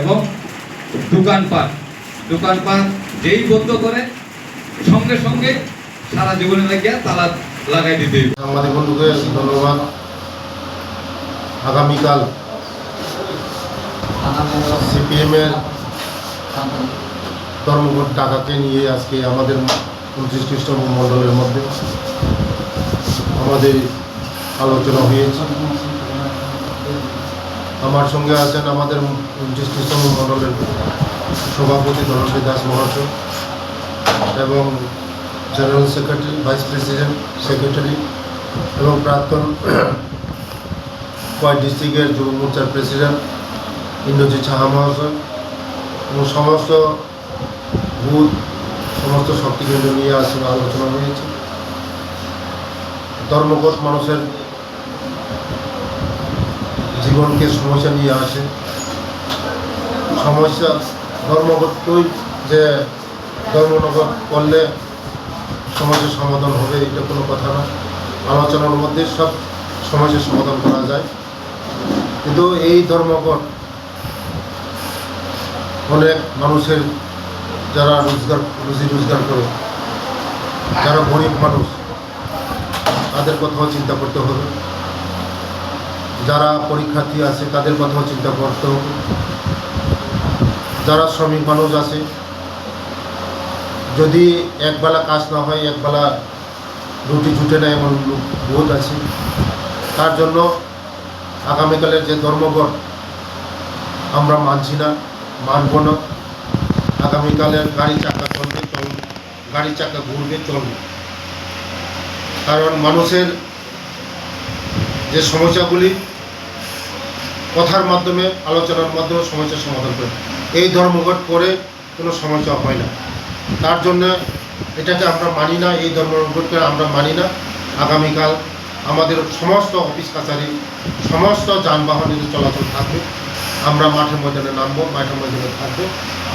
এবং দোকানপাট দোকানপাট যেই বন্ধ করে, সঙ্গে সঙ্গে সারা জীবনে লাগিয়া তালা লাগাই দিতে। সাংবাদিক বন্ধুকে ধন্যবাদ। আগামীকাল সিপিএমের ধর্মঘট টাকাকে নিয়ে আজকে আমাদের উনত্রিশ খ্রিস্টান মণ্ডলের মধ্যে আমাদের আলোচনা হয়েছে। আমার সঙ্গে আছেন আমাদের খ্রিস্টান মণ্ডলের সভাপতি ধনশ্রী দাস মহাশয় এবং general secretary, vice president, secretary এবং প্রাক্তন কয় ডিস্ট্রিক্টের যুব মোর্চার প্রেসিডেন্ট ইন্দ্রজিৎ সাহা মহাশয় এবং সমস্ত বুথ, সমস্ত শক্তিকেন্দ্র নিয়ে আসলে আলোচনা হয়েছে। ধর্মঘট মানুষের জীবনকে সমস্যা নিয়ে আসে। সমস্যা ধর্মঘটই যে ধর্মনগর করলে সমস্যার সমাধান হবে, এটা কোনো কথা না। আলোচনার মধ্যে সব সমস্যার সমাধান করা যায়। কিন্তু এই ধর্মঘট অনেক মানুষের যারা রোজগার, রুজি রোজগার করে, যারা গরিব মানুষ, তাদের কথাও চিন্তা করতে হবে। যারা পরীক্ষার্থী আছে, তাদের কথাও চিন্তা করতে হবে। যারা শ্রমিক মানুষ আছে, যদি একবেলা কাজ না হয়, একবেলা রুটি জুটে না এমন বহুত আছে। তার জন্য আগামীকালের যে ধর্মঘট, আমরা মানছি না, মানব না। আগামীকালের গাড়ি চাকা চলবে চলবে। গাড়ি চাকা ঘুরবে, চলবে। কারণ মানুষের যে সমস্যাগুলি কথার মাধ্যমে, আলোচনার মাধ্যমে সমস্যার সমাধান করে। এই ধর্মঘট করে কোনো সমস্যা হয় না। তার জন্য এটাকে আমরা মানি না, এই ধর্মঘটকে আমরা মানি না। আগামীকাল আমাদের সমস্ত অফিস কাছারি, সমস্ত যানবাহনের চলাচল থাকবে। আমরা মাঠে ময়দানে নামবো, মাঠে ময়দানে থাকব।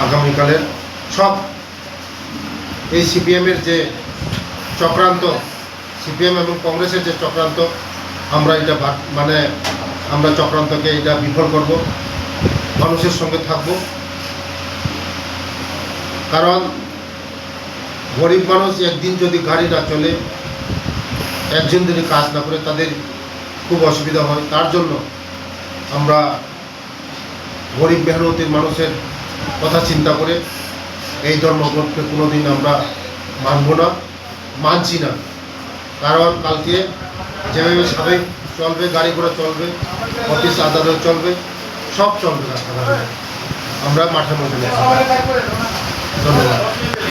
আগামীকালের সব এই সিপিএমের যে চক্রান্ত, সিপিএম এবং কংগ্রেসের যে চক্রান্ত আমরা এটা মানে আমরা চক্রান্তকে এটা বিফল করব, মানুষের সঙ্গে থাকব। কারণ গরিব মানুষ একদিন যদি গাড়ি না চলে, একজন যদি কাজ না করে, তাদের খুব অসুবিধা হয়। তার জন্য আমরা গরিব মেহনতির মানুষের কথা চিন্তা করে এই ধর্মগ্রন্থকে কোনোদিন আমরা মানব না, মানছি না। কারণ কালকে যেভাবে সাবেক চলবে, গাড়ি ঘোড়া চলবে অফিস আদালত চলবে, সব চলবে রাস্তাঘাটে। আমরা মাঠের মধ্যে ধন্যবাদ।